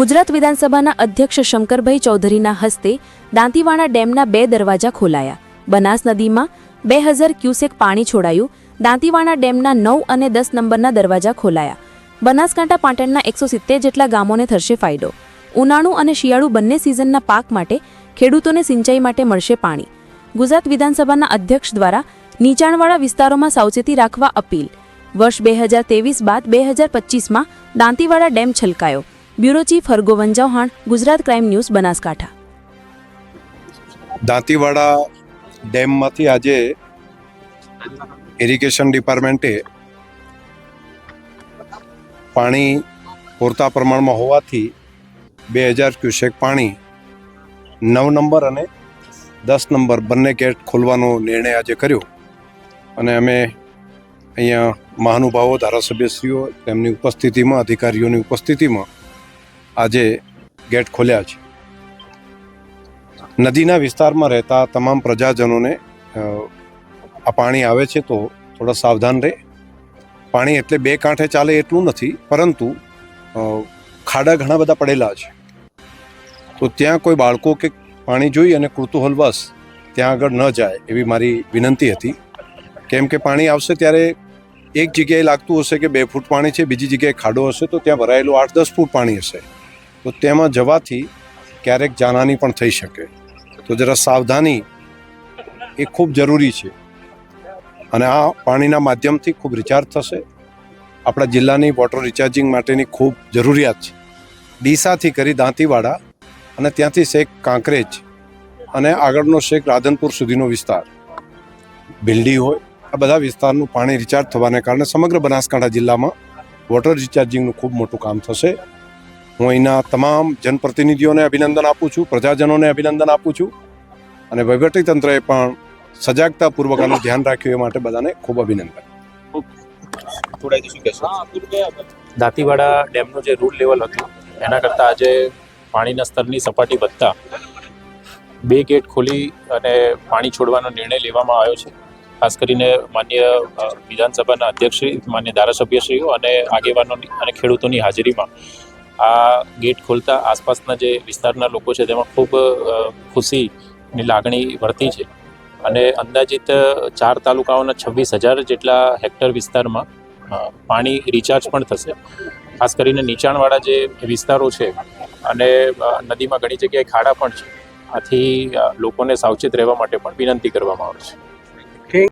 ગુજરાત વિધાનસભાના અધ્યક્ષ શંકરભાઈ ચૌધરીના હસ્તે દાંતીવાડા ડેમના બે દરવાજા ખોલાયા. બનાસ નદીમાં બે હજાર ક્યુસેક પાણી છોડાયું. દાંતીવાડા ડેમના નવ અને દસ નંબરના દરવાજા ખોલાયા. બનાસકાંઠા પાટણના એકસો સિત્તેર જેટલા ગામોને થશે ફાયદો. ઉનાળુ અને શિયાળુ બંને સિઝનના પાક માટે ખેડૂતોને સિંચાઈ માટે મળશે પાણી. ગુજરાત વિધાનસભાના અધ્યક્ષ દ્વારા નીચાણવાળા વિસ્તારોમાં સાવચેતી રાખવા અપીલ. વર્ષ બે હજાર ત્રેવીસ બાદ બે હજાર પચીસમાં Dantiwada dam છલકાયો. Bureau chief Hargovan Chauhan, Gujarat crime news, Banaskantha. Dantiwada ડેમમાંથી આજે ઇરિગેશન ડિપાર્ટમેન્ટે પાણી પૂરતા પ્રમાણમાં હોવાથી બે હજાર ક્યુસેક પાણી નવ નંબર અને દસ નંબર બંને ગેટ ખોલવાનો નિર્ણય આજે કર્યો. અને અમે અહીંયા મહાનુભાવો, ધારાસભ્યશ્રીઓ તેમની ઉપસ્થિતિમાં, અધિકારીઓની ઉપસ્થિતિમાં આજે ગેટ ખોલ્યા છે. નદીના વિસ્તારમાં રહેતા તમામ પ્રજાજનોને આ પાણી આવે છે તો થોડા સાવધાન રહે. પાણી એટલે બે કાંઠે ચાલે એટલું નથી, પરંતુ ખાડા ઘણા બધા પડેલા છે. તો ત્યાં કોઈ બાળકો કે પાણી જોઈ અને કૃતુહલવશ ત્યાં આગળ ન જાય એવી મારી વિનંતી હતી. કેમ કે પાણી આવશે ત્યારે એક જગ્યાએ લાગતું હશે કે બે ફૂટ પાણી છે, બીજી જગ્યાએ ખાડો હશે તો ત્યાં ભરાયેલું આઠ દસ ફૂટ પાણી હશે. તો તેમાં જવાથી ક્યારેક જાનહાની પણ થઈ શકે. તો જરા સાવધાની એ ખૂબ જરૂરી છે. અને આ પાણીના માધ્યમથી ખૂબ રિચાર્જ થશે. આપણા જિલ્લાની વોટર રિચાર્જિંગ માટેની ખૂબ જરૂરિયાત છે. ડીસાથી કરી દાંતીવાડા અને ત્યાંથી શેખ કાંકરેજ અને આગળનો શેખ રાધનપુર સુધીનો વિસ્તાર. ભીલડી હોય, આ બધા વિસ્તારનું પાણી રિચાર્જ થવાને કારણે સમગ્ર બનાસકાંઠા જિલ્લામાં વોટર રિચાર્જિંગનું ખૂબ મોટું કામ થશે. હું અહીંના તમામ જનપ્રતિનિધિઓને અભિનંદન આપું છું, પ્રજાજનોને અભિનંદન આપું છું અને વહીવટીતંત્રએ પણ સજાગતાપૂર્વક આનું ધ્યાન રાખ્યું એ માટે બધાને ખૂબ અભિનંદન. દાંતીવાડા ડેમનું જે રૂલ લેવલ હતું, એના કરતાં આજે પાણીના સ્તરની સપાટી વધતા, બે ગેટ ખોલી અને પાણી છોડવાનો નિર્ણય લેવામાં આવ્યો છે. ખાસ કરીને માન્ય વિધાનસભાના અધ્યક્ષશ્રી, માન્ય ધારાસભ્યશ્રીઓ અને આગેવાનો અને ખેડૂતોની હાજરીમાં આ ગેટ ખોલતા આસપાસના જે વિસ્તારના લોકો છે, તેમાં ખૂબ ખુશીની લાગણી વર્તી છે. અને અંદાજિત ચાર તાલુકાઓના છવ્વીસ હજાર જેટલા હેક્ટર વિસ્તારમાં પાણી રિચાર્જ પણ થશે. ખાસ કરીને નીચાણવાળા જે વિસ્તારો છે અને નદીમાં ઘણી જગ્યાએ ખાડા પણ છે. આથી લોકોને સાવચેત રહેવા માટે પણ વિનંતી કરવામાં આવે છે.